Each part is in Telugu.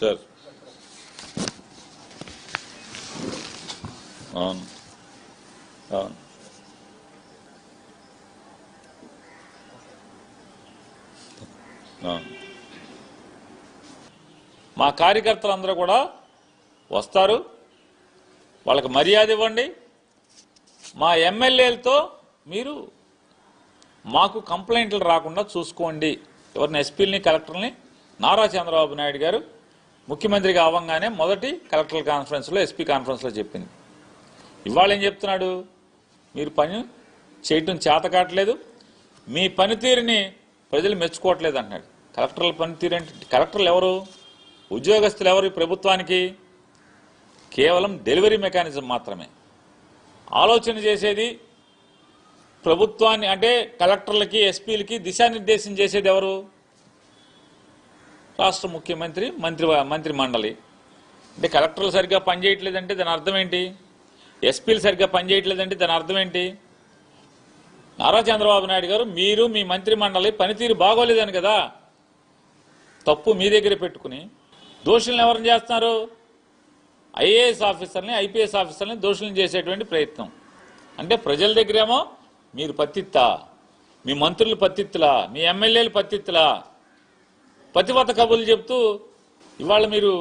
సార్. అవును. అవును. మా కార్యకర్తలందరూ కూడా వస్తారు. వాళ్ళకి మర్యాద ఇవ్వండి. మా ఎమ్మెల్యేలతో మీరు మాకు కంప్లైంట్లు రాకుండా చూసుకోండి. ఎవరిని ఎస్పీలని కలెక్టర్ని నారా చంద్రబాబు నాయుడు గారు ముఖ్యమంత్రిగా అవ్వగానే మొదటి కలెక్టర్ కాన్ఫరెన్స్లో ఎస్పీ కాన్ఫరెన్స్లో చెప్పింది. ఇవాళ ఏం చెప్తున్నాడు? మీరు పని చేయటం చేతకావట్లేదు మీ పనితీరుని ప్రజలు మెచ్చుకోవట్లేదు అంటున్నాడు. కలెక్టర్ల పనితీరు అంటే కలెక్టర్లు ఎవరు? ఉద్యోగస్తులు ఎవరు ప్రభుత్వానికి? కేవలం డెలివరీ మెకానిజం మాత్రమే. ఆలోచన చేసేది ప్రభుత్వాన్ని అంటే కలెక్టర్లకి ఎస్పీలకి దిశానిర్దేశం చేసేది ఎవరు? రాష్ట్ర ముఖ్యమంత్రి మంత్రి మంత్రి మండలి. అంటే కలెక్టర్లు సరిగ్గా పనిచేయట్లేదంటే దాని అర్థం ఏంటి? ఎస్పీలు సరిగ్గా పనిచేయట్లేదంటే దాని అర్థం ఏంటి? నారా చంద్రబాబు నాయుడు గారు మీరు మీ మంత్రి మండలి పనితీరు బాగోలేదని కదా? తప్పు మీ దగ్గర పెట్టుకుని దోషులను ఎవరిని చేస్తున్నారు? ఐఏఎస్ ఆఫీసర్ని ఐపీఎస్ ఆఫీసర్ని దోషులను చేసేటువంటి ప్రయత్నం. అంటే ప్రజల దగ్గరేమో మీరు పత్తిత్తా మీ మంత్రులు పత్తిత్తులా మీ ఎమ్మెల్యేలు పత్తిత్తులా పతివత కబుర్లు చెప్తూ ఇవాళ మీరు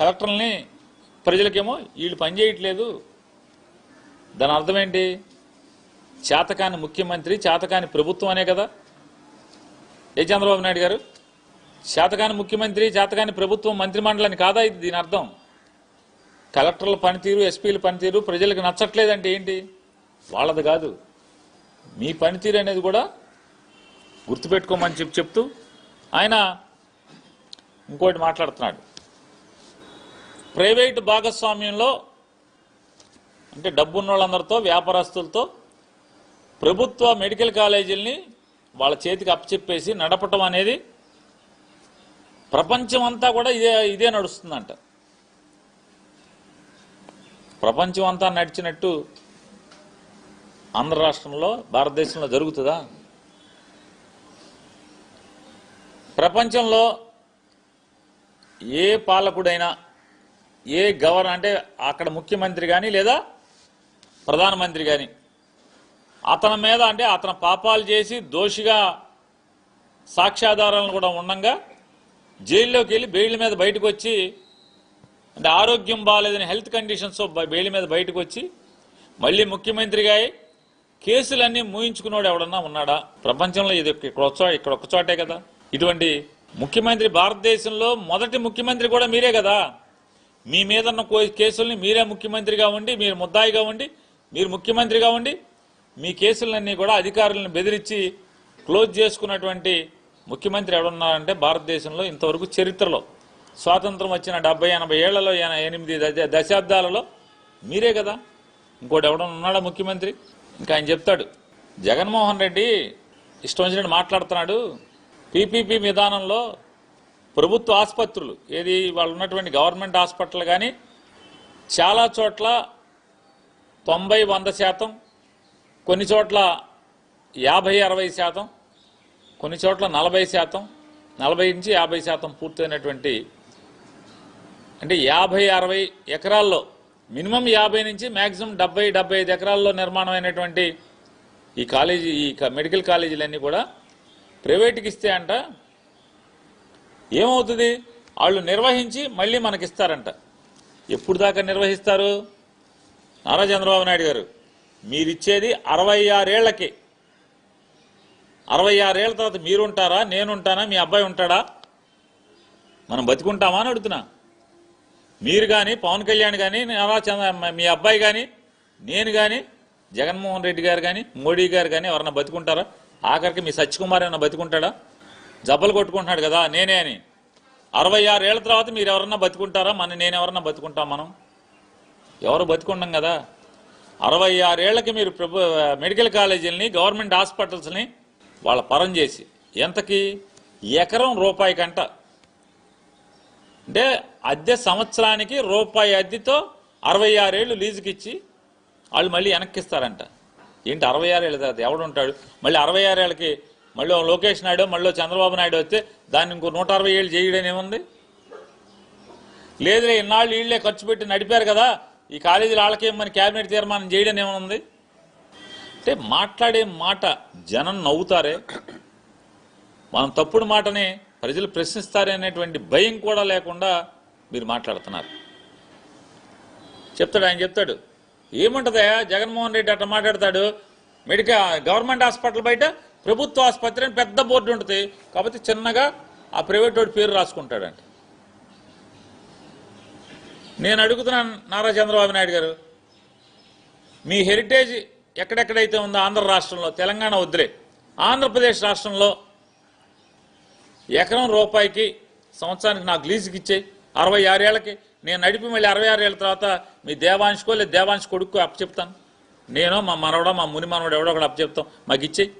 కలెక్టర్లని ప్రజలకేమో వీళ్ళు పనిచేయట్లేదు దాని అర్థం ఏంటి? చేతకాని ముఖ్యమంత్రి చేతకాని ప్రభుత్వం అనే కదా. ఏ చంద్రబాబు నాయుడు గారు? చేతకాని ముఖ్యమంత్రి చేతకాని ప్రభుత్వం మంత్రిమండలని కాదా ఇది దీని అర్థం? కలెక్టర్ల పనితీరు ఎస్పీల పనితీరు ప్రజలకు నచ్చట్లేదంటే ఏంటి? వాళ్ళది కాదు. మీ పనితీరు అనేది కూడా గుర్తుపెట్టుకోమని చెప్పి చెప్తూ ఆయన ఇంకోటి మాట్లాడుతున్నాడు. ప్రైవేటు భాగస్వామ్యంలో అంటే డబ్బున్న వాళ్ళందరితో వ్యాపారస్తులతో ప్రభుత్వ మెడికల్ కాలేజీల్ని వాళ్ళ చేతికి అప్పచెప్పేసి నడపటం అనేది ప్రపంచం అంతా కూడా ఇదే ఇదే నడుస్తుందంట. ప్రపంచం అంతా నడిచినట్టు ఆంధ్ర రాష్ట్రంలో భారతదేశంలో జరుగుతుందా? ప్రపంచంలో ఏ పాలకుడైనా ఏ గవర్న అంటే అక్కడ ముఖ్యమంత్రి కానీ లేదా ప్రధానమంత్రి కానీ అతని మీద అంటే అతను పాపాలు చేసి దోషిగా సాక్ష్యాధారాలను కూడా ఉండంగా జైల్లోకి వెళ్ళి బెయిల్ మీద బయటకు వచ్చి అంటే ఆరోగ్యం బాగాలేదని హెల్త్ కండిషన్స్ బెయిల్ మీద బయటకు వచ్చి మళ్ళీ ముఖ్యమంత్రిగా అయి కేసులన్నీ మూయించుకున్నాడు ఎవడన్నా ఉన్నాడా? ప్రపంచంలో ఇది ఇక్కడ ఇక్కడ ఒక్క చోటే కదా. ఇటువంటి ముఖ్యమంత్రి భారతదేశంలో మొదటి ముఖ్యమంత్రి కూడా మీరే కదా. మీ మీద ఉన్న కో- కేసుల్ని మీరే ముఖ్యమంత్రిగా ఉండి మీరు ముద్దాయిగా ఉండి మీరు ముఖ్యమంత్రిగా ఉండి మీ కేసులన్నీ కూడా అధికారులను బెదిరించి క్లోజ్ చేసుకున్నటువంటి ముఖ్యమంత్రి ఎవడున్నారంటే భారతదేశంలో ఇంతవరకు చరిత్రలో. స్వాతంత్రం వచ్చిన డెబ్బై ఎనభై ఏళ్ళలో ఎనిమిది దశ- దశాబ్దాలలో మీరే కదా. ఇంకోటి ఎవడన్నా ఉన్నాడా ముఖ్యమంత్రి? ఇంకా ఆయన చెప్తాడు జగన్మోహన్ రెడ్డి ఇష్టం వచ్చినట్టు మాట్లాడుతున్నాడు. పీపీపీ విధానంలో ప్రభుత్వ ఆసుపత్రులు ఏది వాళ్ళు ఉన్నటువంటి గవర్నమెంట్ హాస్పిటల్ కానీ చాలా చోట్ల తొంభై వంద శాతం కొన్ని చోట్ల యాభై అరవై శాతం కొన్ని చోట్ల నలభై శాతం నలభై నుంచి యాభై శాతం పూర్తయినటువంటి అంటే యాభై అరవై ఎకరాల్లో మినిమం యాభై నుంచి మ్యాక్సిమం డెబ్బై డెబ్బై ఐదు ఎకరాల్లో నిర్మాణమైనటువంటి ఈ కాలేజీ ఈ క- మెడికల్ కాలేజీలన్నీ కూడా ప్రైవేట్కి ఇస్తే అంట ఏమవుతుంది? వాళ్ళు నిర్వహించి మళ్ళీ మనకి ఇస్తారంట ఎప్పుడు దాకా నిర్వహిస్తారు? నారా చంద్రబాబు నాయుడు గారు మీరిచ్చేది అరవై ఆరేళ్ళకి. అరవై ఆరేళ్ళ తర్వాత మీరుంటారా? నేనుంటానా? మీ అబ్బాయి ఉంటాడా? మనం బతికుంటామా అని అడుగుతున్నా. మీరు కానీ పవన్ కళ్యాణ్ కానీ నారా చంద్ర మీ అబ్బాయి కానీ నేను కానీ జగన్మోహన్ రెడ్డి గారు కానీ మోడీ గారు కానీ ఎవరన్నా బతుకుంటారా? ఆఖరికి మీ సత్యకుమార్ ఏమన్నా బతికుంటాడా? జబ్బలు కొట్టుకుంటున్నాడు కదా నేనే అని. అరవై ఆరు తర్వాత మీరు ఎవరన్నా బతుకుంటారా? మన నేను ఎవరన్నా బతుకుంటాం మనం? ఎవరు బతుకుండం కదా? అరవై ఆరేళ్ళకి మీరు ప్రభు మెడికల్ కాలేజీలని గవర్నమెంట్ హాస్పిటల్స్ని వాళ్ళ పరం చేసి ఎంతకి? ఎకరం రూపాయి కంట. అంటే అద్దె సంవత్సరానికి రూపాయి అద్దెతో అరవై ఆరేళ్ళు లీజుకి ఇచ్చి వాళ్ళు మళ్ళీ వెనక్కిస్తారంట. ఏంటి అరవై ఆరేళ్ళ తర్వాత ఎవడు ఉంటాడు? మళ్ళీ అరవై ఆరేళ్ళకి మళ్ళీ లోకేష్ నాయుడు మళ్ళీ చంద్రబాబు నాయుడు వస్తే దాన్ని ఇంకో నూట అరవై ఏళ్ళు చేయడం ఏముంది? లేదులే ఇన్నాళ్ళు వీళ్ళే ఖర్చు పెట్టి నడిపారు కదా ఈ కాలేజీలు వాళ్ళకేమని క్యాబినెట్ తీర్మానం చేయడం ఏమనుంది అంటే మాట్లాడే మాట జనం నవ్వుతారే. మనం తప్పుడు మాటని ప్రజలు ప్రశ్నిస్తారే అనేటువంటి భయం కూడా లేకుండా మీరు మాట్లాడుతున్నారు. చెప్తాడు ఆయన చెప్తాడు. ఏముంటుందా జగన్మోహన్ రెడ్డి అట్లా మాట్లాడతాడు. మెడికల్ గవర్నమెంట్ హాస్పిటల్ బయట ప్రభుత్వ ఆసుపత్రి అని పెద్ద బోర్డు ఉంటుంది. కాబట్టి చిన్నగా ఆ ప్రైవేట్ వాడి పేరు రాసుకుంటాడంట. నేను అడుగుతున్నాను నారా చంద్రబాబు నాయుడు గారు మీ హెరిటేజ్ ఎక్కడెక్కడైతే ఉందో ఆంధ్ర రాష్ట్రంలో తెలంగాణ వద్దులే. ఆంధ్రప్రదేశ్ రాష్ట్రంలో ఎకరం రూపాయికి సంవత్సరానికి నాకు లీజుకి ఇచ్చే అరవై ఆరేళ్ళకి నేను నడిపి మళ్ళీ అరవై ఆరేళ్ళ తర్వాత మీ దేవాంశకో లేదు దేవాంశ కొడుకు అప్పచెప్తాను. నేను మా మనవడ మా ముని మనవడు ఎవడో ఒకడు అప్పచెప్తాం. మాకు ఇచ్చేయి.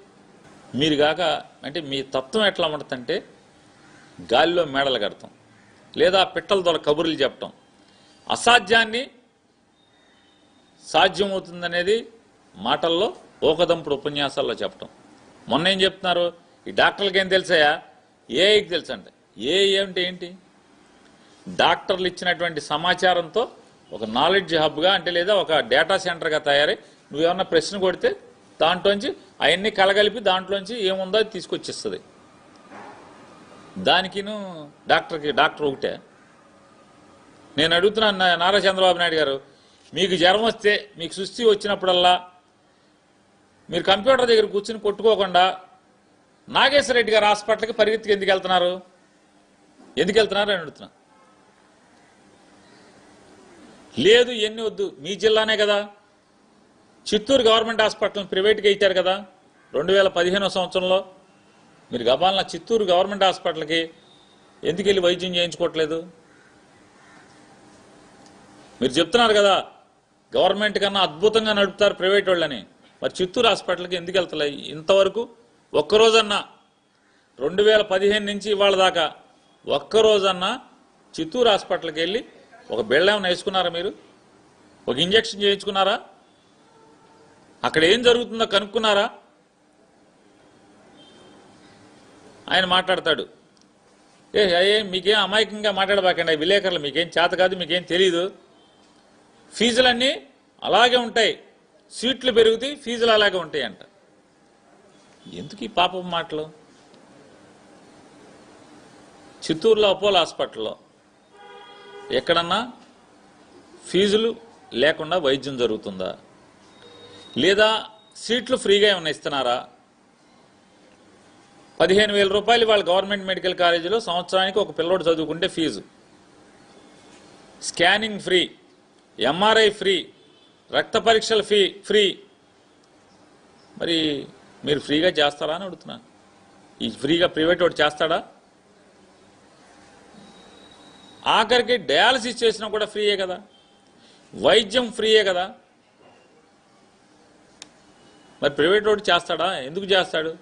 మీరు కాక అంటే మీ తత్వం ఎట్లా ఉంటుందంటే గాలిలో మేడలు కడతాం. లేదా పిట్టల ద్వారా కబుర్లు చెప్పటం. అసాధ్యాన్ని సాధ్యమవుతుందనేది మాటల్లో ఓకదంపుడు ఉపన్యాసాల్లో చెప్పటం. మొన్న ఏం చెప్తున్నారు? ఈ డాక్టర్లకి ఏం తెలుసాయా? ఏఐకి తెలుసు అంటే ఏ ఏమిటి ఏంటి? డాక్టర్లు ఇచ్చినటువంటి సమాచారంతో ఒక నాలెడ్జ్ హబ్గా అంటే లేదా ఒక డేటా సెంటర్గా తయారై నువ్వేమన్నా ప్రశ్న కొడితే దాంట్లోంచి అవన్నీ కలగలిపి దాంట్లోంచి ఏముందో అది తీసుకొచ్చిస్తుంది. దానికిను డాక్టర్కి డాక్టర్ ఒకటే. నేను అడుగుతున్నాను నారా చంద్రబాబు నాయుడు గారు మీకు జ్వరం వస్తే మీకు సుస్థి వచ్చినప్పుడల్లా మీరు కంప్యూటర్ దగ్గర కూర్చుని కొట్టుకోకుండా నాగేశ్వర రెడ్డి గారు హాస్పిటల్కి పరిగెత్తికి ఎందుకు వెళ్తున్నారు? ఎందుకు వెళ్తున్నారు అని అడుగుతున్నా. లేదు ఎన్ని వద్దు. మీ జిల్లానే కదా. చిత్తూరు గవర్నమెంట్ హాస్పిటల్ని ప్రైవేట్గా ఇచ్చారు కదా రెండు వేల పదిహేనో సంవత్సరంలో. మీరు గబాలన చిత్తూరు గవర్నమెంట్ హాస్పిటల్కి ఎందుకు వెళ్ళి వైద్యం చేయించుకోవట్లేదు? మీరు చెప్తున్నారు కదా గవర్నమెంట్ కన్నా అద్భుతంగా నడుపుతారు ప్రైవేట్ వాళ్ళని. మరి చిత్తూరు హాస్పిటల్కి ఎందుకు వెళ్తలే? ఇంతవరకు ఒక్కరోజన్నా రెండు వేల పదిహేను నుంచి ఇవాళ దాకా ఒక్కరోజన్నా చిత్తూరు హాస్పిటల్కి వెళ్ళి ఒక బిళ్ళ ఏమైనా వేసుకున్నారా మీరు? ఒక ఇంజక్షన్ చేయించుకున్నారా? అక్కడ ఏం జరుగుతుందో కనుక్కున్నారా? ఆయన మాట్లాడతాడు. ఏ అయ్యే మీకేం అమాయకంగా మాట్లాడబాకండి. విలేకరులు మీకేం చేత కాదు మీకేం తెలియదు ఫీజులన్నీ అలాగే ఉంటాయి. సీట్లు పెరుగుతాయి ఫీజులు అలాగే ఉంటాయి అంట ఎందుకు ఈ పాపం మాటలు? చిత్తూరులో అపోలో హాస్పిటల్లో ఎక్కడన్నా ఫీజులు లేకుండా వైద్యం జరుగుతుందా? లేదా సీట్లు ఫ్రీగా ఏమైనా ఇస్తున్నారా? పదిహేను వేల రూపాయలు వాళ్ళ గవర్నమెంట్ మెడికల్ కాలేజీలో సంవత్సరానికి ఒక పిల్లోడు చదువుకుంటే fee. Scanning free MRI free రక్త పరీక్షల ఫీ ఫ్రీ. మరి మీరు ఫ్రీగా చేస్తారా అని అడుగుతున్నాను ఈ ఫ్రీగా ప్రైవేట్ వాడు చేస్తాడా? ఆఖరికి డయాలసిస్ చేసినా కూడా ఫ్రీయే కదా. వైద్యం ఫ్రీయే కదా. మరి ప్రైవేట్ వాడు చేస్తాడా? ఎందుకు చేస్తాడు?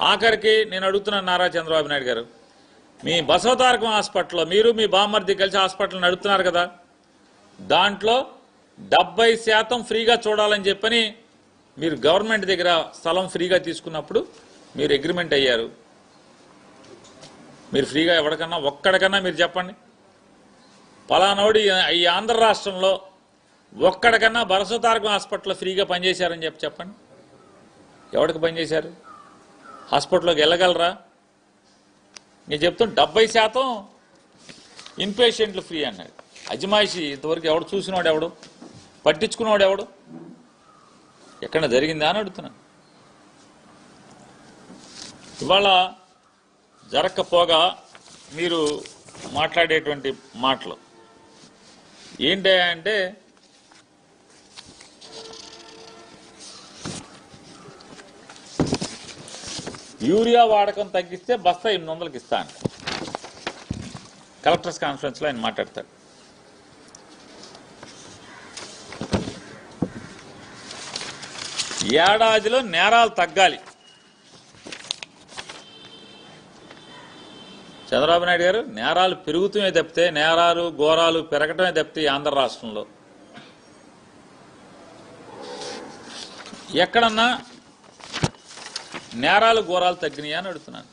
ఆఖరికి నేను అడుగుతున్నాను నారా చంద్రబాబు నాయుడు గారు మీ బసవతారకం హాస్పిటల్లో మీరు మీ బామ్మర్ది కలిసి హాస్పిటల్ నడుపుతున్నారు కదా. దాంట్లో డెబ్బై శాతం ఫ్రీగా చూడాలని చెప్పని మీరు గవర్నమెంట్ దగ్గర స్థలం ఫ్రీగా తీసుకున్నప్పుడు మీరు అగ్రిమెంట్ అయ్యారు. మీరు ఫ్రీగా ఎవరికన్నా ఒక్కడికన్నా మీరు చెప్పండి. పలానోడి ఈ ఆంధ్ర రాష్ట్రంలో ఒక్కడికన్నా బరసతారకం హాస్పిటల్లో ఫ్రీగా పనిచేశారని చెప్పి చెప్పండి. ఎవరికి పనిచేశారు? హాస్పిటల్లోకి వెళ్ళగలరా? నేను చెప్తాను డెబ్బై శాతం ఇన్పేషెంట్లు ఫ్రీ అన్నాడు. అజమాయిషి ఇంతవరకు ఎవడు చూసినవాడు ఎవడు? పట్టించుకున్నవాడు ఎవడు? ఎక్కడ జరిగిందా అని అడుగుతున్నాను. ఇవాళ జరగకపోగా మీరు మాట్లాడేటువంటి మాటలు. ఏంటి అంటే యూరియా వాడకం తగ్గిస్తే బస్తా ఎనిమిది వందలకి ఇస్తా అంట. కలెక్టర్స్ కాన్ఫరెన్స్లో ఆయన మాట్లాడతాడు. ఏడాదిలో నేరాలు తగ్గాలి. చంద్రబాబు నాయుడు గారు నేరాలు పెరుగుతూనే తప్పితే నేరాలు ఘోరాలు పెరగటమే తప్పితే ఆంధ్ర రాష్ట్రంలో. ఎక్కడన్నా నేరాలు ఘోరాలు తగ్గినాయా అని అడుగుతున్నాను.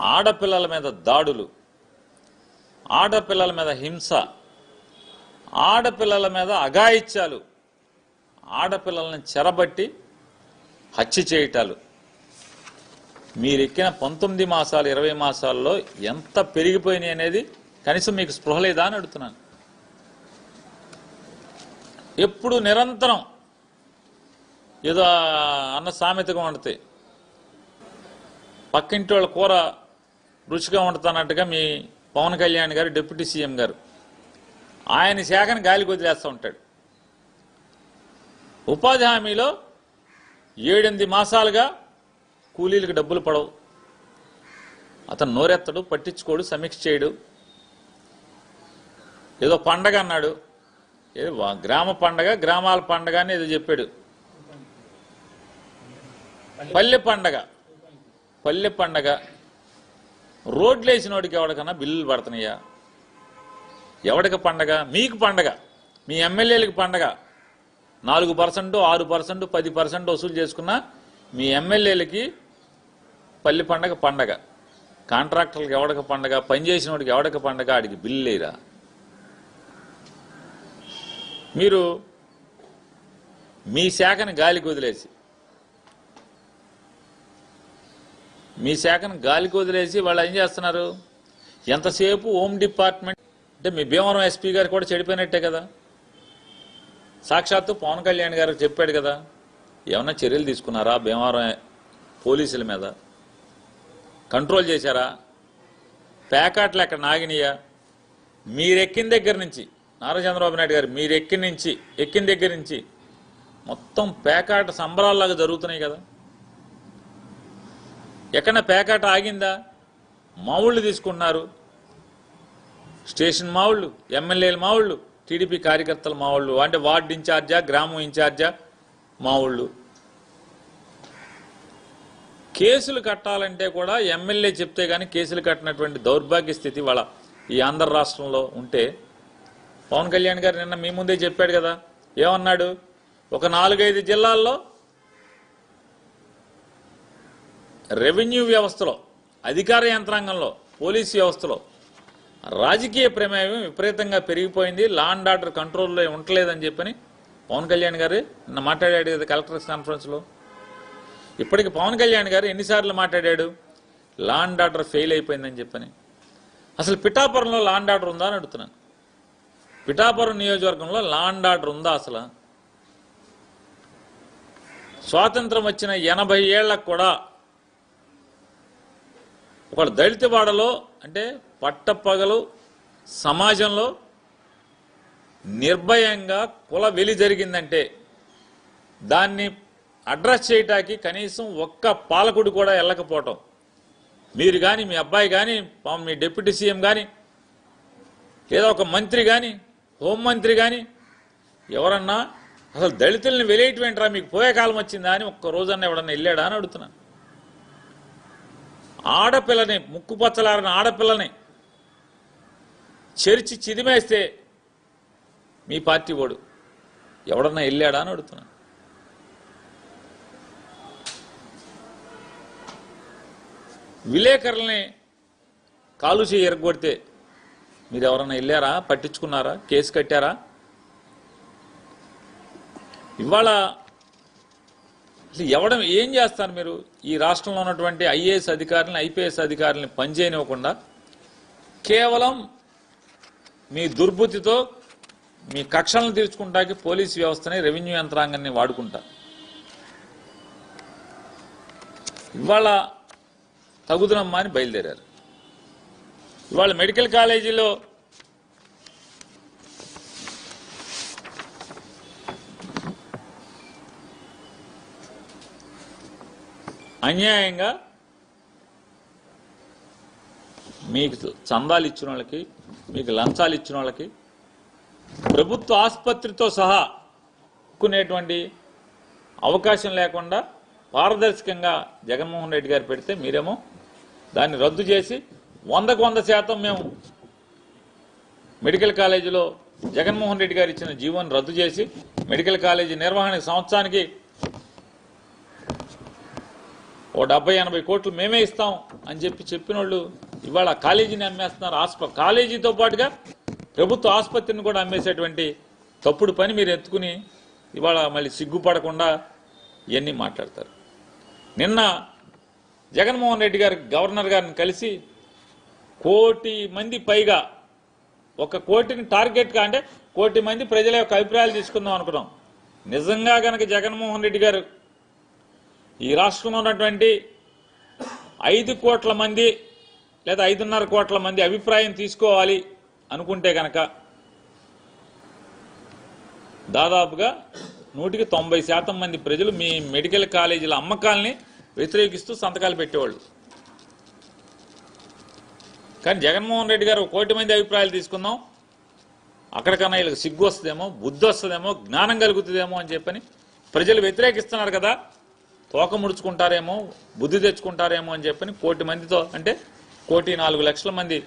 ఆడపిల్లల మీద దాడులు ఆడపిల్లల మీద హింస ఆడపిల్లల మీద అఘాయిత్యాలు ఆడపిల్లల్ని చెరబట్టి హత్య చేయటాలు. మీరెక్కిన పంతొమ్మిది మాసాలు ఇరవై మాసాల్లో ఎంత పెరిగిపోయినాయి అనేది కనీసం మీకు స్పృహ లేదా అని అడుగుతున్నాను. ఎప్పుడు నిరంతరం ఏదో అన్న సామెతగా వండితే పక్కింటి వాళ్ళ కూర రుచిగా వండుతానట్టుగా మీ పవన్ కళ్యాణ్ గారు డిప్యూటీ సీఎం గారు. ఆయన శాఖను గాలికి వదిలేస్తూ ఉంటాడు. ఉపాధి హామీలో ఏడెనిమిది మాసాలుగా కూలీలకు డబ్బులు పడవు. అతను నోరెత్తడు పట్టించుకోడు సమీక్ష చేయడు. ఏదో పండగ అన్నాడు. ఏదో గ్రామ పండగ గ్రామాల పండగ అని ఏదో చెప్పాడు. పల్లె పండగ. పల్లె పండగ. రోడ్లు వేసినోడికి ఎవడికన్నా బిల్లులు పడుతున్నాయా? ఎవడికి పండగ? మీకు పండగ. మీ ఎమ్మెల్యేలకు పండగ. నాలుగు పర్సెంట్ ఆరు పర్సెంట్ పది పర్సెంట్ వసూలు చేసుకున్న మీ ఎమ్మెల్యేలకి పల్లి పండగ పండగ. కాంట్రాక్టర్లకు ఎవడక పండగ పనిచేసిన వాడికి ఎవడక పండగ ఆడికి బిల్లు లేరా? మీరు మీ శాఖను గాలికి వదిలేసి మీ శాఖను గాలికి వదిలేసి వాళ్ళు ఏం చేస్తున్నారు? ఎంతసేపు హోమ్ డిపార్ట్మెంట్ అంటే మీ భీమవరం ఎస్పీ గారు కూడా చెడిపోయినట్టే కదా? సాక్షాత్తు పవన్ కళ్యాణ్ గారు చెప్పాడు కదా ఏమన్నా చర్యలు తీసుకున్నారా భీమవరం పోలీసుల మీద? కంట్రోల్ చేశారా? ప్యాకాట్లు ఎక్కడ నాగినయా? మీరెక్కిన దగ్గర నుంచి నారా చంద్రబాబు నాయుడు గారు మీరు ఎక్కిన నుంచి ఎక్కిన దగ్గర నుంచి మొత్తం పేకాట సంబరాల్లాగా జరుగుతున్నాయి కదా. ఎక్కడ పేకాట ఆగిందా? మావుళ్ళు తీసుకున్నారు స్టేషన్ మావుళ్ళు ఎమ్మెల్యేల మావుళ్ళు టీడీపీ కార్యకర్తల మావుళ్ళు అంటే వార్డు ఇన్ఛార్జా గ్రామం ఇన్ఛార్జా మావుళ్ళు. కేసులు కట్టాలంటే కూడా ఎమ్మెల్యే చెప్తే కానీ కేసులు కట్టినటువంటి దౌర్భాగ్య స్థితి వాళ్ళ ఈ ఆంధ్ర రాష్ట్రంలో ఉంటే పవన్ కళ్యాణ్ గారు నిన్న మీ ముందే చెప్పాడు కదా. ఏమన్నాడు? ఒక నాలుగైదు జిల్లాల్లో రెవెన్యూ వ్యవస్థలో అధికార యంత్రాంగంలో పోలీస్ వ్యవస్థలో రాజకీయ ప్రమేయం విపరీతంగా పెరిగిపోయింది. లా అండ్ ఆర్డర్ కంట్రోల్లో ఉండలేదని చెప్పని పవన్ కళ్యాణ్ గారు నిన్న మాట్లాడాడు కదా కలెక్టర్స్ కాన్ఫరెన్స్లో. ఇప్పటికి పవన్ కళ్యాణ్ గారు ఎన్నిసార్లు మాట్లాడాడు లా అండ్ ఆర్డర్ ఫెయిల్ అయిపోయిందని చెప్పని. అసలు పిఠాపురంలో లా అండ్ ఆర్డర్ ఉందా అని అడుగుతున్నాను. పిఠాపురం నియోజకవర్గంలో లా అండ్ ఆర్డర్ ఉందా అసలు? స్వాతంత్రం వచ్చిన ఎనభై ఏళ్ళకు కూడా ఒక దళితవాడలో అంటే పట్టపగలు సమాజంలో నిర్భయంగా కుల వెలి జరిగిందంటే దాన్ని అడ్రస్ చేయటానికి కనీసం ఒక్క పాలకుడు కూడా వెళ్ళకపోవటం. మీరు కానీ మీ అబ్బాయి కానీ మీ డిప్యూటీ సీఎం కానీ లేదా ఒక మంత్రి కానీ హోంమంత్రి కానీ ఎవరన్నా అసలు దళితుల్ని వెలేయటమేంట్రా మీకు పోయే కాలం వచ్చిందా అని ఒక్క రోజన్నా ఎవడన్నా వెళ్ళాడా అని అడుగుతున్నాను ఆడపిల్లని ముక్కుపచ్చలారని ఆడపిల్లని చెరిచి చిదిమేస్తే మీ పార్టీ వాడు ఎవడన్నా వెళ్ళాడా అని అడుగుతున్నాను విలేకరుల్ని కాలుష్య ఎరగొడితే మీరు ఎవరైనా వెళ్ళారా? పట్టించుకున్నారా? కేసు కట్టారా? ఇవాళ అసలు ఎవడం ఏం చేస్తారు మీరు? ఈ రాష్ట్రంలో ఉన్నటువంటి ఐఏఎస్ అధికారులను ఐపీఎస్ అధికారులను పనిచేయనివ్వకుండా కేవలం మీ దుర్బుద్ధితో మీ కక్షలను తీర్చుకుంటాకి పోలీస్ వ్యవస్థని రెవెన్యూ యంత్రాంగాన్ని వాడుకుంటా ఇవాళ తగుదనమ్మా అని బయలుదేరారు. ఇవాళ మెడికల్ కాలేజీలో అన్యాయంగా మీకు చందాలు ఇచ్చిన వాళ్ళకి మీకు లంచాలు ఇచ్చిన వాళ్ళకి ప్రభుత్వ ఆసుపత్రితో సహా కొనేటువంటి అవకాశం లేకుండా పారదర్శకంగా జగన్మోహన్ రెడ్డి గారు పెడితే మీరేమో దాన్ని రద్దు చేసి వందకు వంద శాతం మేము మెడికల్ కాలేజీలో జగన్మోహన్ రెడ్డి గారు ఇచ్చిన జీవోని రద్దు చేసి మెడికల్ కాలేజీ నిర్వహణ సంవత్సరానికి ఓ డెబ్బై ఎనభై కోట్లు మేమే ఇస్తాం అని చెప్పి చెప్పిన వాళ్ళు ఇవాళ కాలేజీని అమ్మేస్తున్నారు. హాస్పిటల్ కాలేజీతో పాటుగా ప్రభుత్వ ఆసుపత్రిని కూడా అమ్మేసేటువంటి తప్పుడు పని మీరు ఎత్తుకుని ఇవాళ మళ్ళీ సిగ్గుపడకుండా ఇవన్నీ మాట్లాడతారు. నిన్న జగన్మోహన్ రెడ్డి గారు గవర్నర్ గారిని కలిసి కోటి మంది పైగా ఒక కోటిని టార్గెట్గా అంటే కోటి మంది ప్రజల యొక్క అభిప్రాయాలు తీసుకుందాం అనుకున్నాం. నిజంగా గనక జగన్మోహన్ రెడ్డి గారు ఈ రాష్ట్రంలో ఉన్నటువంటి ఐదు కోట్ల మంది లేదా ఐదున్నర కోట్ల మంది అభిప్రాయం తీసుకోవాలి అనుకుంటే గనక దాదాపుగా నూటికి తొంభై శాతం మంది ప్రజలు మీ మెడికల్ కాలేజీల అమ్మకాల్ని వ్యతిరేకిస్తూ సంతకాలు పెట్టేవాళ్ళు. కానీ జగన్మోహన్ రెడ్డి గారు కోటి మంది అభిప్రాయాలు తీసుకుందాం. అక్కడికన్నా వీళ్ళకి సిగ్గు వస్తుందేమో బుద్ధి వస్తుందేమో జ్ఞానం కలుగుతుందేమో అని చెప్పని ప్రజలు వ్యతిరేకిస్తున్నారు కదా. తోక ముడుచుకుంటారేమో బుద్ధి తెచ్చుకుంటారేమో అని చెప్పని కోటి మందితో అంటే కోటి నాలుగు లక్షల మంది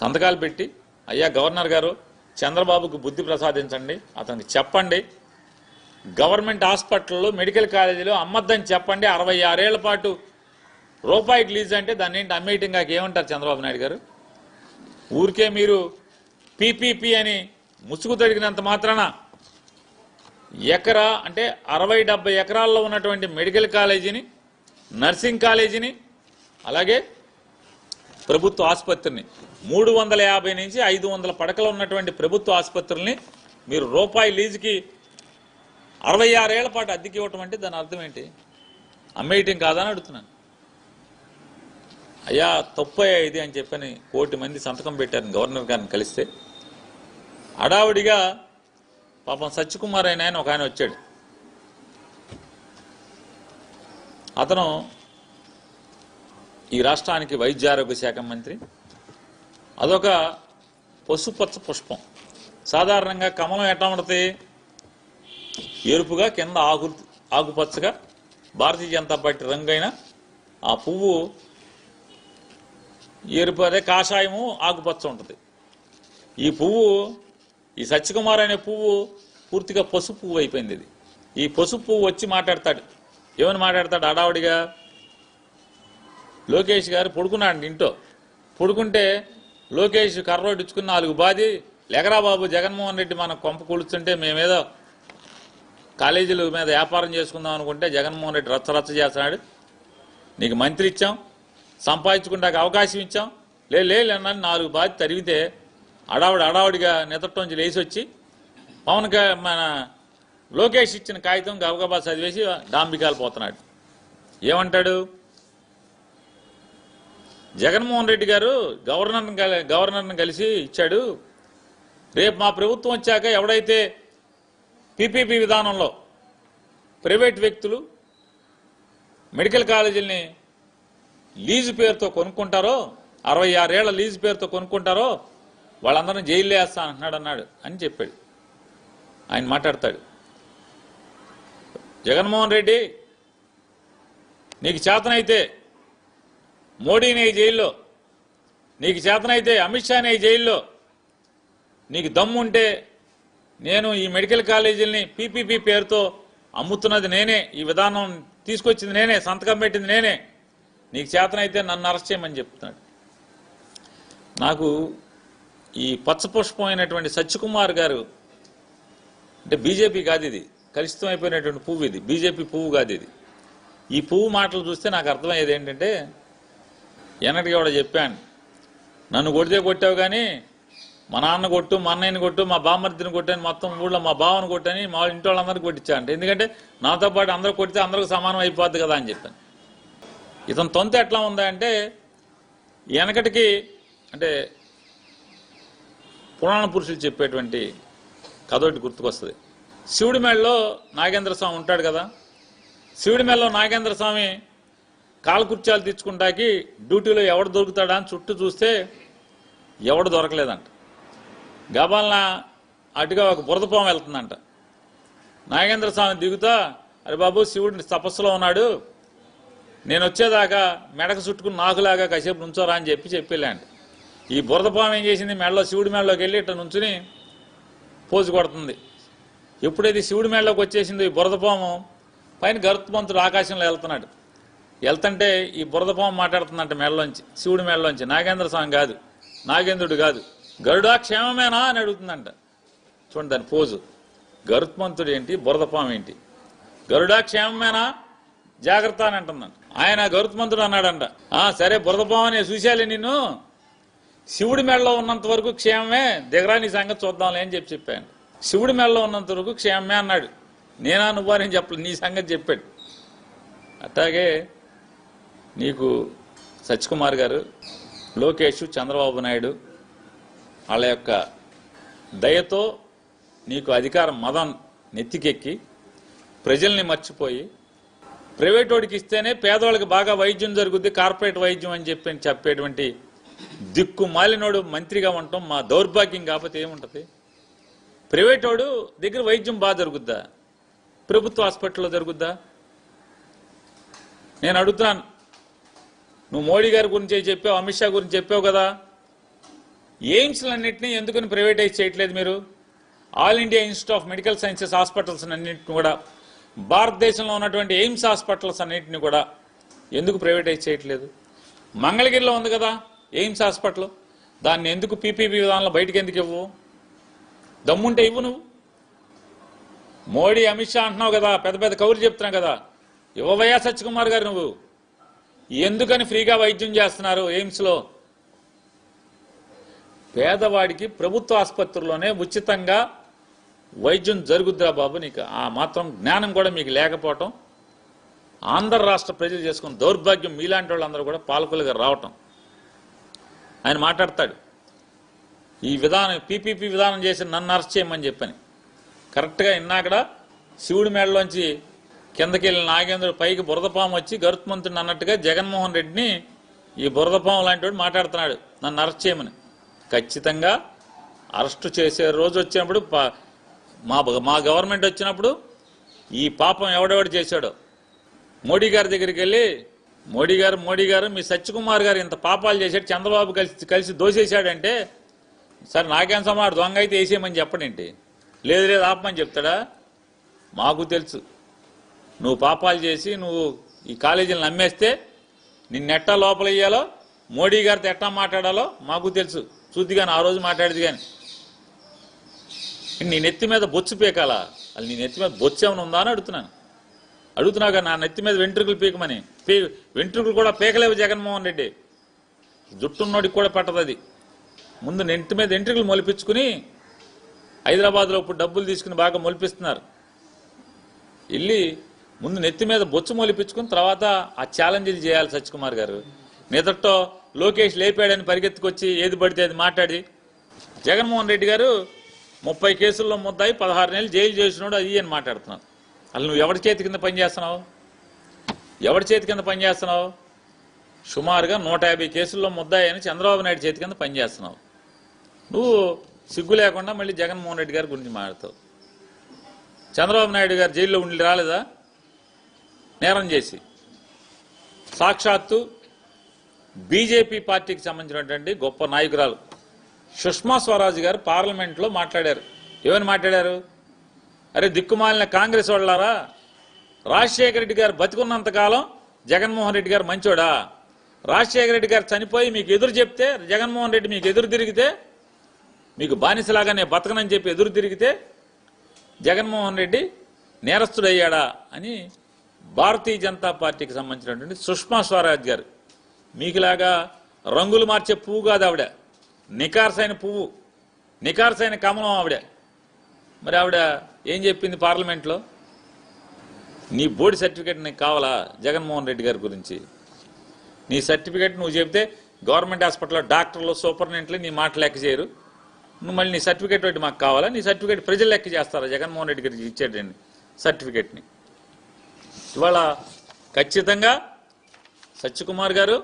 సంతకాలు పెట్టి అయ్యా గవర్నర్ గారు చంద్రబాబుకు బుద్ధి ప్రసాదించండి అతనికి చెప్పండి గవర్నమెంట్ హాస్పిటల్లో మెడికల్ కాలేజీలో అమ్మద్దని చెప్పండి అరవై ఆరేళ్ళ పాటు. రూపాయికి లీజ్ అంటే దాన్ని ఏంటి అమ్మేయటం కాక ఏమంటారు చంద్రబాబు నాయుడు గారు? ఊరికే మీరు పీపీపీ అని ముసుగు తడిగినంత మాత్రాన ఎకరా అంటే అరవై డెబ్బై ఎకరాల్లో ఉన్నటువంటి మెడికల్ కాలేజీని నర్సింగ్ కాలేజీని అలాగే ప్రభుత్వ ఆసుపత్రిని మూడు వందల యాభై నుంచి ఐదు వందల పడకలు ఉన్నటువంటి ప్రభుత్వ ఆసుపత్రుల్ని మీరు రూపాయి లీజుకి అరవై ఆరేళ్ళ పాటు అద్దెకి ఇవ్వటం అంటే దాని అర్థం ఏంటి? అమ్మేయటం కాదని అడుగుతున్నాను. అయ్యా తప్పయ్యా ఇది అని చెప్పని కోటి మంది సంతకం పెట్టారు గవర్నర్ గారిని కలిస్తే. అడావుడిగా పాపం సత్యకుమార్ అయిన ఆయన ఒక ఆయన వచ్చాడు. అతను ఈ రాష్ట్రానికి వైద్య ఆరోగ్య శాఖ మంత్రి. అదొక పశుపచ్చ పుష్పం. సాధారణంగా కమలం ఎట్లా ఉంటుంది ఎరుపుగా కింద ఆకు ఆకుపచ్చగా భారతీయ జనతా పార్టీ రంగైన ఆ పువ్వు ఎరుపు అదే కాషాయము ఆకుపచ్చ ఉంటుంది. ఈ పువ్వు ఈ సత్యకుమార్ అనే పువ్వు పూర్తిగా పసుపు పువ్వు అయిపోయింది ఇది. ఈ పసుపు పువ్వు వచ్చి మాట్లాడతాడు. ఏమని మాట్లాడతాడు? అడావుడిగా లోకేష్ గారు పడుకున్నాడు ఇంట్లో. పడుకుంటే లోకేష్ కర్రోడ్ ఇచ్చుకుని నాలుగు బాది లెగరా బాబు జగన్మోహన్ రెడ్డి మన కొంప కూలుస్తుంటే మేమేదో కాలేజీల మీద వ్యాపారం చేసుకుందాం అనుకుంటే జగన్మోహన్ రెడ్డి రచ్చ రచ్చ చేస్తున్నాడు. నీకు మంత్రి ఇచ్చాం సంపాదించుకుంటాక అవకాశం ఇచ్చాం. లే లేనని నాలుగు బాధ తరిగితే అడావుడి అడావుడిగా నిద్రటోంచి లేచి వచ్చి పవన్ మన లోకేష్ ఇచ్చిన కాగితం గబగబా చదివేసి డాంబికాలు పోతున్నాడు. ఏమంటాడు? జగన్మోహన్ రెడ్డి గారు గవర్నర్ని కలి- గవర్నర్ని కలిసి ఇచ్చాడు. రేపు మా ప్రభుత్వం వచ్చాక ఎవడైతే పీపీపీ విధానంలో ప్రైవేట్ వ్యక్తులు మెడికల్ కాలేజీల్ని లీజు పేరుతో కొనుక్కుంటారో అరవై ఆరేళ్ళ లీజు పేరుతో కొనుక్కుంటారో వాళ్ళందరినీ జైల్లో వేస్తా అంటున్నాడు అన్నాడు అని చెప్పాడు. ఆయన మాట్లాడతాడు. జగన్మోహన్ రెడ్డి నీకు చేతనైతే మోడీని ఈ జైల్లో నీకు చేతనైతే అమిత్ షాని ఈ జైల్లో నీకు దమ్ముంటే నేను ఈ మెడికల్ కాలేజీలని పీపీపీ పేరుతో అమ్ముతున్నది నేనే. ఈ విధానం తీసుకొచ్చింది నేనే సంతకం పెట్టింది నేనే. నీకు చేతనైతే నన్ను అరెస్ట్ చేయమని చెప్తున్నాడు. నాకు ఈ పచ్చపుష్పమైనటువంటి సత్యకుమార్ గారు అంటే బీజేపీ కాదు ఇది కలుషితం అయిపోయినటువంటి పువ్వు ఇది బీజేపీ పువ్వు కాదు ఇది. ఈ పువ్వు మాటలు చూస్తే నాకు అర్థమయ్యేది ఏంటంటే ఎన్నటికి కూడా చెప్పాను. నన్ను కొడితే కొట్టావు కానీ మా నాన్న కొట్టు మా అన్నయ్యని కొట్టు మా బామ్మర్దిని కొట్టని మొత్తం ఊళ్ళో మా బావని కొట్టని మా ఇంటి వాళ్ళందరికీ కొట్టించాను ఎందుకంటే నాతో పాటు అందరూ కొడితే అందరికి సమానం అయిపోద్ది కదా అని చెప్పాను. ఇతను తొంత ఎట్లా ఉందా అంటే వెనకటికి అంటే పురాణ పురుషులు చెప్పేటువంటి కథ ఒకటి గుర్తుకొస్తుంది. శివుడి మేడలో నాగేంద్ర స్వామి ఉంటాడు కదా. శివుడి మేడలో నాగేంద్ర స్వామి కాలకృత్యాలు తెచ్చుకుంటాకి డ్యూటీలో ఎవడు దొరుకుతాడా అని చుట్టూ చూస్తే ఎవడు దొరకలేదంట. గబాలన అటుగా ఒక బురదపాము వెళ్తుందంట. నాగేంద్ర స్వామి దిగుతా అరే బాబు శివుడిని తపస్సులో ఉన్నాడు. నేను వచ్చేదాకా మెడకు చుట్టుకుని నాకులాగా కాసేపు నుంచోరా అని చెప్పి చెప్పేళ్ళంట ఈ బురదపాము ఏం చేసింది? మెడలో శివుడి మెడలోకి వెళ్ళి ఇట్లా నుంచుని పోజు కొడుతుంది. ఎప్పుడైతే శివుడి మెడలోకి వచ్చేసిందో ఈ బురదపాము పైన గరుత్మంతుడు ఆకాశంలో వెళ్తున్నాడు. వెళ్తుంటే ఈ బురదపాము మాట్లాడుతుందంట మెడలోంచి శివుడి మెడలోంచి. నాగేంద్ర స్వామి కాదు నాగేంద్రుడు కాదు. గరుడా క్షేమమేనా అని అడుగుతుందంట. చూడండి దాని పోజు. గరుత్మంతుడు ఏంటి బురదపాము ఏంటి గరుడా క్షేమమేనా జాగ్రత్త అని అంటుందంట. ఆయన గరుత్మంతుడు అన్నాడంట. ఆ సరే బురదపాము నేను చూశాలే నిన్ను. శివుడి మెడలో ఉన్నంత వరకు క్షేమమే దిగరా నీ సంగతి చూద్దాంలే అని చెప్పి చెప్పాను శివుడి మెడలో ఉన్నంత వరకు క్షేమమే అన్నాడు. నేనా నువ్వా నేను చెప్పలేదు నీ సంగతి చెప్పాడు. అట్లాగే నీకు సత్యకుమార్ గారు లోకేష్ చంద్రబాబు నాయుడు వాళ్ళ యొక్క దయతో నీకు అధికారం మదం నెత్తికెక్కి ప్రజల్ని మర్చిపోయి ప్రైవేట్ వాడికి ఇస్తేనే పేదవాళ్ళకి బాగా వైద్యం జరుగుద్ది కార్పొరేట్ వైద్యం అని చెప్పి చెప్పేటువంటి దిక్కు మాలినోడు మంత్రిగా ఉండటం మా దౌర్భాగ్యం కాకపోతే ఏముంటుంది? ప్రైవేట్ వాడు దగ్గర వైద్యం బాగా జరుగుద్దా? ప్రభుత్వ హాస్పిటల్లో జరుగుద్దా? నేను అడుగుతున్నాను. నువ్వు మోడీ గారి గురించి చెప్పావు అమిత్ షా గురించి చెప్పావు కదా. ఎయిమ్స్లన్నింటినీ ఎందుకని ప్రైవేటైజ్ చేయట్లేదు మీరు? All India Institute of Medical Sciences hospitals అన్నింటిని కూడా భారతదేశంలో ఉన్నటువంటి ఎయిమ్స్ హాస్పిటల్స్ అన్నింటినీ కూడా ఎందుకు ప్రైవేటైజ్ చేయట్లేదు? మంగళగిరిలో ఉంది కదా ఎయిమ్స్ హాస్పిటల్. దాన్ని ఎందుకు పీపీపీ విధానంలో బయటకు ఎందుకు ఇవ్వు? దమ్ముంటే ఇవ్వు నువ్వు. మోడీ అమిత్ షా అంటున్నావు కదా పెద్ద పెద్ద కౌలు చెప్తున్నావు కదా. ఇవ్వవయ్యా సత్యకుమార్ గారు నువ్వు. ఎందుకని ఫ్రీగా వైద్యం చేస్తున్నారు ఎయిమ్స్లో? పేదవాడికి ప్రభుత్వ ఆసుపత్రిలోనే ఉచితంగా వైద్యం జరుగుద్దిరా బాబు నీకు. ఆ మాత్రం జ్ఞానం కూడా మీకు లేకపోవటం ఆంధ్ర రాష్ట్ర ప్రజలు చేసుకున్న దౌర్భాగ్యం మీలాంటి వాళ్ళందరూ కూడా పాలకులుగా రావటం. ఆయన మాట్లాడతాడు ఈ విధానం పీపీపీ విధానం చేసి నన్ను అరెస్ట్ చేయమని చెప్పని. కరెక్ట్గా ఇన్నాకడ శివుడి మేడలోంచి కిందకి వెళ్ళిన నాగేంద్రుడు పైకి బురదపాము వచ్చి గరుత్మంతుడిని అన్నట్టుగా జగన్మోహన్ రెడ్డిని ఈ బురదపాము లాంటి వాడు మాట్లాడుతున్నాడు నన్ను అరెస్ట్ చేయమని. ఖచ్చితంగా అరెస్టు చేసే రోజు వచ్చినప్పుడు పా- మా మా గవర్నమెంట్ వచ్చినప్పుడు ఈ పాపం ఎవడెవడు చేశాడో? మోడీ గారి దగ్గరికి వెళ్ళి మోడీ గారు మోడీ గారు మీ సత్యకుమార్ గారు ఇంత పాపాలు చేశాడు చంద్రబాబు కలిసి కలిసి దోసేశాడంటే సరే నాకేం సమాడు దొంగ అయితే వేసేయమని చెప్పడేంటి లేదు లేదు ఆపమని చెప్తాడా? మాకు తెలుసు. నువ్వు పాపాలు చేసి నువ్వు ఈ కాలేజీని నమ్మేస్తే నిన్నెట్టా లోపలయ్యాలో మోడీ గారితో ఎట్టా మాట్లాడాలో మాకు తెలుసు. చూద్ది కానీ ఆ రోజు మాట్లాడేది కానీ. నీ నెత్తి మీద బొచ్చు పీకాలా? అది నీ నెత్తి మీద బొచ్చు ఏమైనా ఉందా? అని అడుగుతున్నాను. అడుగుతున్నాగా నా నెత్తి మీద వెంట్రుకలు పీకమని. పీ వెంట్రుకలు కూడా పీకలేవు జగన్మోహన్ రెడ్డి. జుట్టున్నోడికి కూడా పట్టదు అది. ముందు నెంటి మీద వెంట్రుకలు మొలిపించుకుని హైదరాబాద్లో ఇప్పుడు డబ్బులు తీసుకుని బాగా మొలిపిస్తున్నారు. వెళ్ళి ముందు నెత్తి మీద బొచ్చు మొలిపించుకుని తర్వాత ఆ ఛాలెంజ్లు చేయాలి సత్యకుమార్ గారు. నిదట్లో లోకేష్ లేపాడని పరిగెత్తుకొచ్చి ఏది పడితే అది మాట్లాడి జగన్మోహన్ రెడ్డి గారు ముప్పై కేసుల్లో ముద్దాయి పదహారు నెలలు జైలు చేసినాడు అది అని మాట్లాడుతున్నావు అసలు నువ్వు ఎవరి చేతి కింద పనిచేస్తున్నావు ఎవరి చేతి కింద పనిచేస్తున్నావు సుమారుగా నూట యాభై కేసుల్లో ముద్దాయి అని చంద్రబాబు నాయుడు చేతి కింద పనిచేస్తున్నావు నువ్వు సిగ్గు లేకుండా మళ్ళీ జగన్మోహన్ రెడ్డి గారి గురించి మాట్లాడతావు. చంద్రబాబు నాయుడు గారు జైల్లో ఉండి రాలేదా? నేరం చేసి. సాక్షాత్తు బీజేపీ పార్టీకి సంబంధించినటువంటి గొప్ప నాయకురాలు సుష్మా స్వరాజ్ గారు పార్లమెంట్లో మాట్లాడారు. ఏమని మాట్లాడారు? అరే దిక్కుమాలిన కాంగ్రెస్ వాళ్ళారా? రాజశేఖర రెడ్డి గారు బతికున్నంతకాలం జగన్మోహన్ రెడ్డి గారు మంచోడా? రాజశేఖర రెడ్డి గారు చనిపోయి మీకు ఎదురు చెప్తే జగన్మోహన్ రెడ్డి మీకు ఎదురు తిరిగితే మీకు బానిసలాగానే బతకనని చెప్పి ఎదురు తిరిగితే జగన్మోహన్ రెడ్డి నేరస్తుడయ్యాడా? అని భారతీయ జనతా పార్టీకి సంబంధించినటువంటి సుష్మా స్వరాజ్ గారు మీకులాగా రంగులు మార్చే పువ్వు కాదు ఆవిడ. నికార్సైన పువ్వు. నికార్సైన కమలం ఆవిడ. మరి ఆవిడ ఏం చెప్పింది పార్లమెంట్లో? నీ బోర్డు సర్టిఫికేట్ నీకు కావాలా జగన్మోహన్ రెడ్డి గారి గురించి? నీ సర్టిఫికేట్ నువ్వు చెబితే గవర్నమెంట్ హాస్పిటల్లో డాక్టర్లు సూపరింటెండెంట్లు నీ మాట లెక్క చేయరు. నువ్వు మళ్ళీ నీ సర్టిఫికేట్ ఒకటి మాకు కావాలా? నీ సర్టిఫికేట్ ప్రజలు లెక్క చేస్తారా? జగన్మోహన్ రెడ్డి గారికి ఇచ్చేటండి సర్టిఫికేట్ని. ఇవాళ ఖచ్చితంగా సత్యకుమార్ గారు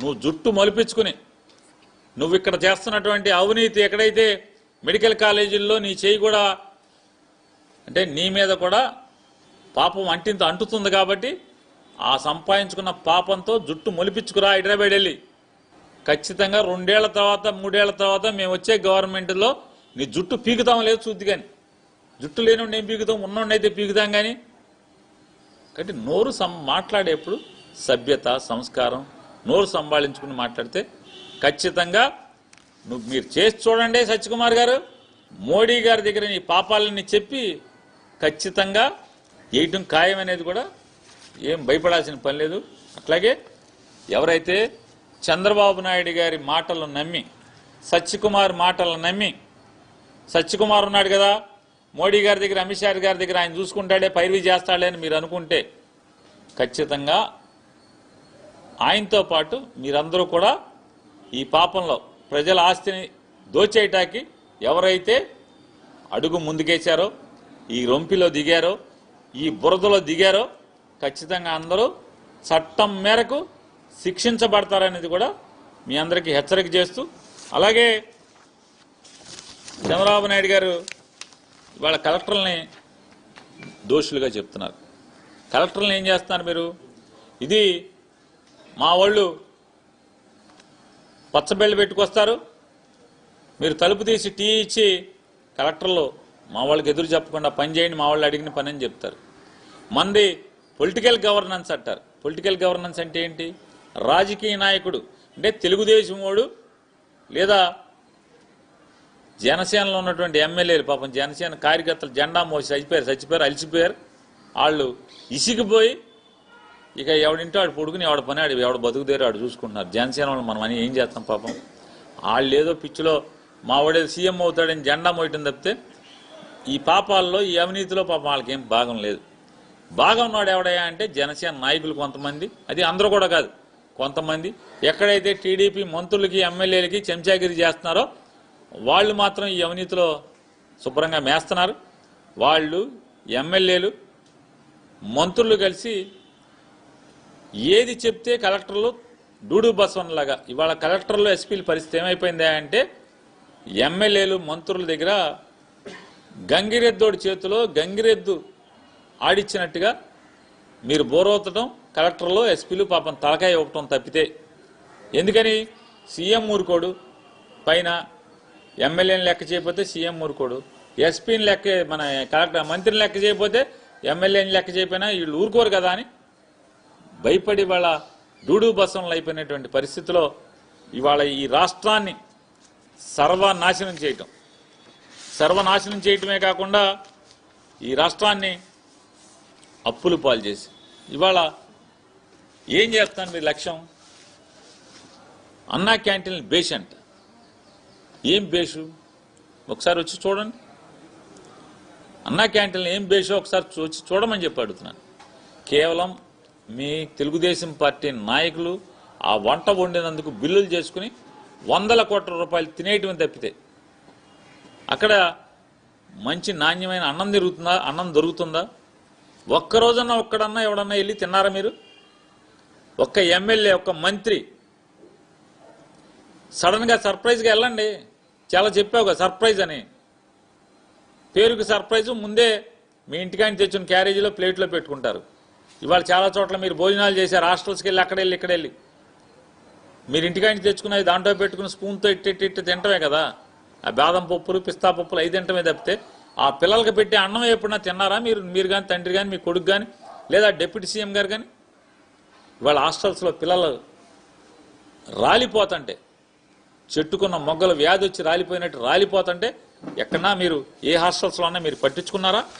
నువ్వు జుట్టు మొలిపించుకుని నువ్వు ఇక్కడ చేస్తున్నటువంటి అవినీతి ఎక్కడైతే మెడికల్ కాలేజీల్లో నీ చేయి కూడా అంటే నీ మీద కూడా పాపం అంటింత అంటుతుంది కాబట్టి ఆ సంపాదించుకున్న పాపంతో జుట్టు మొలిపించుకురా హైదరాబాద్ వెళ్ళి. ఖచ్చితంగా రెండేళ్ళ తర్వాత మూడేళ్ళ తర్వాత మేము వచ్చే గవర్నమెంట్లో నీ జుట్టు పీకుతాం లేదు చూద్ది కానీ. జుట్టు లేనివాడిని ఏం పీకుతాం? ఉన్నోడిని పీకుతాం కానీ. కాబట్టి నోరు సం మాట్లాడేప్పుడు సభ్యత సంస్కారం నోరు సంభాళించుకుని మాట్లాడితే ఖచ్చితంగా నువ్వు మీరు చేసి చూడండి సత్యకుమార్ గారు. మోడీ గారి దగ్గర నీ పాపాలని చెప్పి ఖచ్చితంగా వేయటం ఖాయం అనేది కూడా ఏం భయపడాల్సిన పని లేదు. అట్లాగే ఎవరైతే చంద్రబాబు నాయుడు గారి మాటలు నమ్మి సత్యకుమార్ మాటలను నమ్మి సత్యకుమార్ ఉన్నాడు కదా మోడీ గారి దగ్గర అమిత్ షా గారి దగ్గర ఆయన చూసుకుంటాడే పైరువి చేస్తాడే అని మీరు అనుకుంటే ఖచ్చితంగా ఆయనతో పాటు మీరందరూ కూడా ఈ పాపంలో ప్రజల ఆస్తిని దోచేయటానికి ఎవరైతే అడుగు ముందుకేశారో ఈ రొంపిలో దిగారో ఈ బురదలో దిగారో ఖచ్చితంగా అందరూ చట్టం మేరకు శిక్షించబడతారనేది కూడా మీ అందరికీ హెచ్చరిక చేస్తూ అలాగే చంద్రబాబు నాయుడు గారు ఇవాళ కలెక్టర్లని దోషులుగా చెప్తున్నారు. కలెక్టర్లను ఏం చేస్తున్నారు మీరు? ఇది మా వాళ్ళు పచ్చబెళ్ళు పెట్టుకొస్తారు. మీరు తలుపు తీసి టీ ఇచ్చి కలెక్టర్లు మా వాళ్ళకి ఎదురు చెప్పకుండా పని చేయండి మా వాళ్ళు అడిగిన పని అని చెప్తారు. మంది పొలిటికల్ గవర్నెన్స్ అంటారు. పొలిటికల్ గవర్నెన్స్ అంటే ఏంటి? రాజకీయ నాయకుడు అంటే తెలుగుదేశం వాడు లేదా జనసేనలో ఉన్నటువంటి ఎమ్మెల్యేలు పాపం జనసేన కార్యకర్తలు జెండా మోసి చచ్చిపోయారు చచ్చిపోయారు అలిసిపోయారు. వాళ్ళు ఇసిగిపోయి ఇక ఎవడింటో ఆడు పొడుకుని ఎవడ పని ఆడు ఎవడ బతుకుదేరు ఆడు చూసుకుంటున్నారు. జనసేన వాళ్ళు మనం అని ఏం చేస్తాం పాపం? వాళ్ళు ఏదో పిచ్చిలో మా వాడేది సీఎం అవుతాడని జెండా మోయటం తప్పితే ఈ పాపాల్లో ఈ అవినీతిలో పాపం వాళ్ళకి ఏం భాగం లేదు. భాగం ఉన్నాడు ఎవడయ్యా అంటే జనసేన నాయకులు కొంతమంది. అది అందరూ కూడా కాదు కొంతమంది. ఎక్కడైతే టీడీపీ మంత్రులకి ఎమ్మెల్యేలకి చెంచాగిరి చేస్తున్నారో వాళ్ళు మాత్రం ఈ అవినీతిలో శుభ్రంగా మేస్తున్నారు. వాళ్ళు ఎమ్మెల్యేలు మంత్రులు కలిసి ఏది చెప్తే కలెక్టర్లు డూడు బసవన్లాగా ఇవాళ కలెక్టర్లు ఎస్పీల పరిస్థితి ఏమైపోయిందా అంటే ఎమ్మెల్యేలు మంత్రుల దగ్గర గంగిరెద్దోడి చేతిలో గంగిరెద్దు ఆడిచ్చినట్టుగా మీరు బోరవుతడం కలెక్టర్లు ఎస్పీలు పాపం తలకాయ ఇవ్వటం తప్పితే. ఎందుకని? సీఎం ఊరుకోడు. పైన ఎమ్మెల్యేని లెక్క చేయకపోతే సీఎం ఊరుకోడు. ఎస్పీని లెక్క మన కలెక్టర్ మంత్రిని లెక్క చేయకపోతే ఎమ్మెల్యేని లెక్క చేయకపోయినా వీళ్ళు ఊరుకోరు కదా అని భయపడి వాళ్ళ డూడు బసంలు అయిపోయినటువంటి పరిస్థితిలో ఇవాళ ఈ రాష్ట్రాన్ని సర్వనాశనం చేయటం. సర్వనాశనం చేయటమే కాకుండా ఈ రాష్ట్రాన్ని అప్పులు పాలు చేసి. ఇవాళ ఏం చేస్తాను మీ లక్ష్యం? అన్నా క్యాంటీన్ బేషంట్ ఏం బేషు ఒకసారి వచ్చి చూడండి. అన్నా క్యాంటీన్ ఏం బేషో ఒకసారి వచ్చి చూడమని చెప్పి అడుగుతున్నాను. కేవలం మీ తెలుగుదేశం పార్టీ నాయకులు ఆ వంట వండినందుకు బిల్లులు చేసుకుని వందల కోట్ల రూపాయలు తినేయటం తప్పితే అక్కడ మంచి నాణ్యమైన అన్నం తిరుగుతుందా? అన్నం దొరుకుతుందా? ఒక్క రోజన్నా ఒక్కడన్నా ఎవడన్నా వెళ్ళి తిన్నారా మీరు? ఒక్క ఎమ్మెల్యే ఒక్క మంత్రి సడన్గా సర్ప్రైజ్గా వెళ్ళండి. చాలా చెప్పావు సర్ప్రైజ్ అని. పేరుకి సర్ప్రైజ్ ముందే మీ ఇంటికాని తెచ్చిన క్యారేజీలో ప్లేట్లో పెట్టుకుంటారు. ఇవాళ చాలా చోట్ల మీరు భోజనాలు చేశారు హాస్టల్స్కి వెళ్ళి అక్కడ వెళ్ళి ఇక్కడ వెళ్ళి. మీరు ఇంటికాని తెచ్చుకున్నది దాంట్లో పెట్టుకుని స్పూన్తో ఇట్టి ఇట్టి ఇట్టి తింటమే కదా. ఆ బాదం పప్పులు పిస్తా పప్పులు అవి తింటమే తప్పితే ఆ పిల్లలకి పెట్టే అన్నం ఎప్పుడన్నా తిన్నారా మీరు? మీరు కానీ తండ్రి కానీ మీ కొడుకు కానీ లేదా డిప్యూటీ సీఎం గారు కానీ ఇవాళ హాస్టల్స్లో పిల్లలు రాలిపోతుంటే చెట్టుకున్న మొగ్గలు వ్యాధి వచ్చి రాలిపోయినట్టు రాలిపోతుంటే ఎక్కడన్నా మీరు ఏ హాస్టల్స్లో అన్నా మీరు పట్టించుకున్నారా?